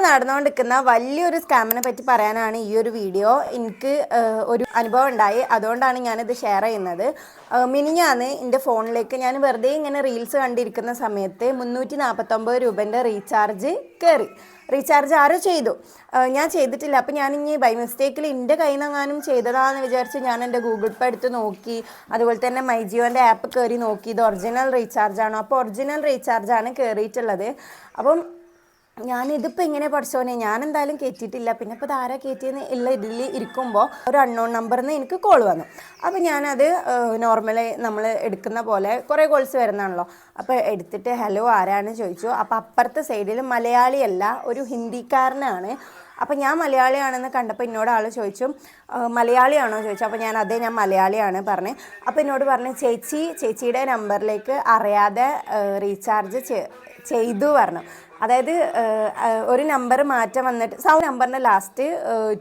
ഇപ്പം നടന്നുകൊണ്ടിരിക്കുന്ന വലിയൊരു സ്കാമിനെ പറ്റി പറയാനാണ് ഈ ഒരു വീഡിയോ എനിക്ക് ഒരു അനുഭവം ഉണ്ടായി. അതുകൊണ്ടാണ് ഞാനിത് ഷെയർ ചെയ്യുന്നത്. മിനിഞ്ഞാന്ന് എന്റെ ഫോണിലേക്ക് ഞാൻ വെറുതെ ഇങ്ങനെ റീൽസ് കണ്ടിരിക്കുന്ന സമയത്ത് മുന്നൂറ്റി നാൽപ്പത്തൊമ്പത് രൂപേന്റെ റീചാർജ് കയറി റീചാർജ് ആരോ ചെയ്തു. ഞാൻ ചെയ്തിട്ടില്ല. അപ്പം ഞാൻ ഇനി ബൈ മിസ്റ്റേക്കിൽ എന്റെ കയ്യിൽ നിന്നെങ്ങാനും ചെയ്തതാണെന്ന് വിചാരിച്ച് ഞാൻ എന്റെ ഗൂഗിൾ പേ എടുത്ത് നോക്കി. അതുപോലെ തന്നെ മൈ ജിയോന്റെ ആപ്പ് കയറി നോക്കി. ഇത് ഒറിജിനൽ റീചാർജ് ആണോ? അപ്പോൾ ഒറിജിനൽ ആണ് കയറിയിട്ടുള്ളത് അപ്പം ഞാൻ ഇതിപ്പോൾ എങ്ങനെ പഠിച്ചോനെ? ഞാൻ എന്തായാലും കയറ്റിയിട്ടില്ല പിന്നെ ഇപ്പോൾ ആരാ കയറ്റിയെന്ന് ഇല്ല ഇതിൽ ഇരിക്കുമ്പോൾ ഒരു അൺനോൺ നമ്പറിൽ നിന്ന് എനിക്ക് കോൾ വന്നു. അപ്പോൾ ഞാനത് നോർമലി നമ്മൾ എടുക്കുന്ന പോലെ കുറേ കോൾസ് വരുന്നതാണല്ലോ. അപ്പോൾ എടുത്തിട്ട് ഹലോ ആരാണ്? ചോദിച്ചു. അപ്പോൾ അപ്പുറത്തെ സൈഡിൽ മലയാളിയല്ല ഒരു ഹിന്ദിക്കാരനാണ്. അപ്പം ഞാൻ മലയാളിയാണെന്ന് കണ്ടപ്പോൾ എന്നോട് ആൾ ചോദിച്ചു മലയാളിയാണോ? ചോദിച്ചു. അപ്പോൾ ഞാൻ അതേ ഞാൻ മലയാളിയാണ് പറഞ്ഞത് അപ്പോൾ എന്നോട് പറഞ്ഞു ചേച്ചി ചേച്ചിയുടെ നമ്പറിലേക്ക് അറിയാതെ റീചാർജ് ചെയ്തു പറഞ്ഞു. അതായത് ഒരു നമ്പർ മാറ്റം വന്നിട്ട് സൗണ്ട് നമ്പറിന്റെ ലാസ്റ്റ്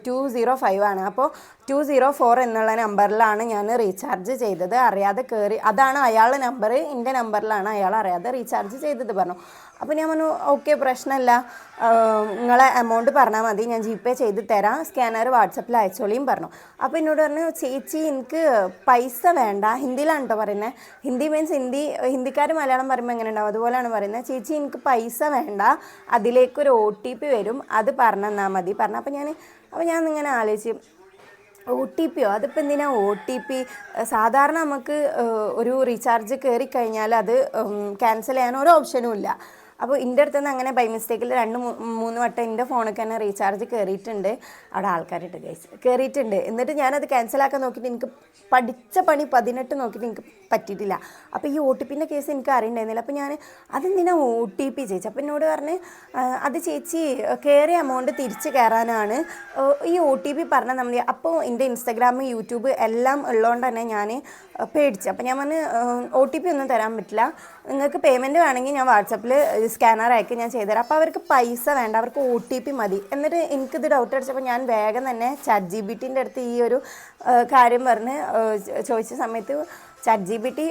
ടു സീറോ ഫൈവ് ആണ്. അപ്പോൾ ടു സീറോ ഫോർ എന്നുള്ള നമ്പറിലാണ് ഞാൻ റീചാർജ് ചെയ്തത്. അറിയാതെ കയറി അതാണ് അയാൾ നമ്പർ എന്റെ നമ്പറിലാണ് അയാൾ അറിയാതെ റീചാർജ് ചെയ്തത് പറഞ്ഞു. അപ്പോൾ ഞാൻ പറഞ്ഞു ഓക്കെ പ്രശ്നമില്ല നിങ്ങളെ എമൗണ്ട് പറഞ്ഞാൽ മതി. ഞാൻ ജി പേ ചെയ്ത് തരാം. സ്കാനർ വാട്സപ്പിൽ അയച്ചോളിയും പറഞ്ഞു. അപ്പോൾ എന്നോട് പറഞ്ഞു ചേച്ചി എനിക്ക് പൈസ വേണ്ട. ഹിന്ദിയിലാണ് കേട്ടോ പറയുന്നത് ഹിന്ദി മീൻസ് ഹിന്ദി ഹിന്ദിക്കാർ മലയാളം പറയുമ്പോൾ എങ്ങനെ ഉണ്ടാവും? അതുപോലെയാണ് പറയുന്നത്. ചേച്ചി എനിക്ക് പൈസ വേണ്ട. അതിലേക്കൊരു ഒ ടി പി വരും. അത് പറഞ്ഞു തന്നാൽ മതി. പറഞ്ഞു. അപ്പോൾ ഞാൻ അപ്പോൾ ഞാൻ ഇങ്ങനെ ആലോചിച്ച് ഒ ടി പിയോ അതിപ്പോൾ എന്തിനാ ഒ ടി പി സാധാരണ നമുക്ക് ഒരു റീചാർജ് കയറി കഴിഞ്ഞാൽ അത് ക്യാൻസൽ ചെയ്യാൻ ഒരു ഓപ്ഷനും ഇല്ല. അപ്പോൾ എന്റെ അടുത്ത് നിന്ന് അങ്ങനെ ബൈ മിസ്റ്റേക്കിൽ രണ്ട് മൂന്ന് വട്ടം എന്റെ ഫോണൊക്കെ തന്നെ റീചാർജ് കയറിയിട്ടുണ്ട് അവിടെ ആൾക്കാരിട്ട് ഗൈസ് കയറിയിട്ടുണ്ട് എന്നിട്ട് ഞാനത് ക്യാൻസലാക്കാൻ നോക്കിയിട്ട് എനിക്ക് പഠിച്ച പണി പതിനെട്ട് നോക്കിയിട്ട് എനിക്ക് പറ്റിയിട്ടില്ല. അപ്പോൾ ഈ ഒ ടി പിന്റെ കേസ് എനിക്ക് അറിയണ്ടായിരുന്നില്ല. അപ്പോൾ ഞാൻ അതെന്തിനാ ഒ ടി പി ചേച്ചി അപ്പോൾ എന്നോട് പറഞ്ഞ് അത് ചേച്ചി കയറിയ എമൗണ്ട് തിരിച്ച് കയറാനാണ് ഈ ഒ ടി പി പറഞ്ഞാൽ നമ്മൾ അപ്പോൾ എന്റെ ഇൻസ്റ്റാഗ്രാം യൂട്യൂബ് എല്ലാം ഉള്ളതുകൊണ്ട് തന്നെ ഞാൻ പേടിച്ചു. അപ്പോൾ ഞാൻ പറഞ്ഞ് ഒ ടി പി ഒന്നും തരാൻ പറ്റില്ല. നിങ്ങൾക്ക് പേയ്മെന്റ് വേണമെങ്കിൽ ഞാൻ വാട്സപ്പിൽ സ്കാനർ ഞാൻ ചെയ്തുതരാം. അപ്പോൾ അവർക്ക് പൈസ വേണ്ട അവർക്ക് ഒ ടി പി മതി. എന്നിട്ട് എനിക്കിത് ഡൗട്ട് അടിച്ചപ്പോൾ ഞാൻ വേഗം തന്നെ ചാറ്റ് ജി ബി ടിന്റെ അടുത്ത് ഈ ഒരു കാര്യം പറഞ്ഞ് ചോദിച്ച സമയത്ത് ചാറ്റ് ജി ബി ടി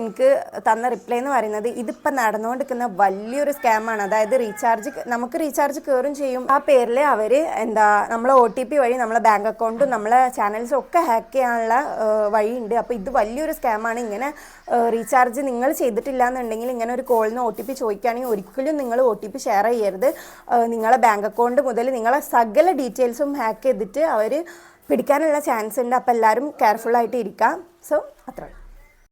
എനിക്ക് തന്ന റിപ്ലൈ എന്ന് പറയുന്നത് ഇതിപ്പോൾ നടന്നുകൊണ്ടിരിക്കുന്ന വലിയൊരു സ്കാമാണ് അതായത് റീചാർജ് നമുക്ക് റീചാർജ് കയറും ചെയ്യും. ആ പേരിൽ അവർ എന്താ നമ്മളെ ഒ ടി പി വഴി നമ്മളെ ബാങ്ക് അക്കൗണ്ടും നമ്മളെ ചാനൽസും ഒക്കെ ഹാക്ക് ചെയ്യാനുള്ള വഴിയുണ്ട്. അപ്പോൾ ഇത് വലിയൊരു സ്കാമാണ് ഇങ്ങനെ റീചാർജ് നിങ്ങൾ ചെയ്തിട്ടില്ല എന്നുണ്ടെങ്കിൽ ഇങ്ങനെ ഒരു കോളിൽ നിന്ന് ഒ ടി പി ചോദിക്കുകയാണെങ്കിൽ ഒരിക്കലും നിങ്ങൾ ഒ ടി പി ഷെയർ ചെയ്യരുത്. നിങ്ങളെ ബാങ്ക് അക്കൗണ്ട് മുതൽ നിങ്ങളെ സകല ഡീറ്റെയിൽസും ഹാക്ക് ചെയ്തിട്ട് അവർ പിടിക്കാനുള്ള ചാൻസ് ഉണ്ട്. അപ്പോൾ എല്ലാവരും കെയർഫുള്ളായിട്ട് ഇരിക്കാം. സോ അത്ര